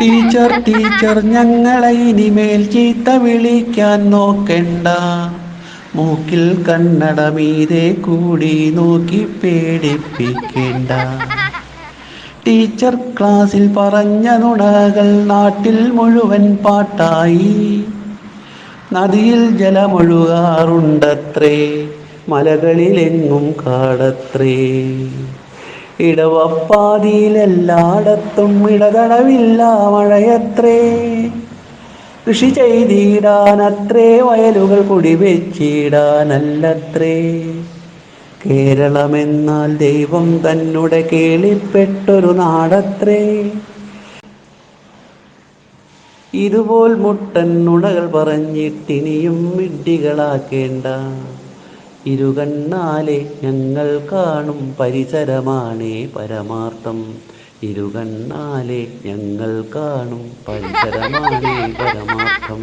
Teacher teacher ഞങ്ങളെ ഇനിമേൽ ചീത്ത വിളിക്കാൻ നോക്കണ്ട. മൂക്കിൽ കണ്ണട മീതെ കൂടി നോക്കി പേടിപ്പിക്കേണ്ട. ടീച്ചർ ക്ലാസ്സിൽ പറഞ്ഞ നുണകൾ നാട്ടിൽ മുഴുവൻ പാട്ടായി. നദിയിൽ ജലമൊഴുകാറുണ്ടത്രേ മലകളിലെങ്ങും കാടത്രേ. ഇടവപ്പാതിയിലെല്ലായിടത്തും ഇടതടവില്ല മഴയത്രേ. കൃഷി ചെയ്തിടാനത്രേ വയലുകൾ കുടിവെച്ചിടാനല്ലത്രേ. കേരളമെന്നാൽ ദൈവം തന്നെ കേളിപ്പെട്ടൊരു നാടത്രേ. ഇതുപോൽ മുട്ടൻ നുണകൾ പറഞ്ഞിട്ടിനിയും വിഡ്ഢികളാക്കേണ്ട ഇരുകണ്ണാലെ ഞങ്ങൾ കാണും പരിസരമാണേ പരമാർത്ഥം. ഇരുകണ്ണാലെ ഞങ്ങൾ കാണും പരിസരമാണേ പരമാർത്ഥം.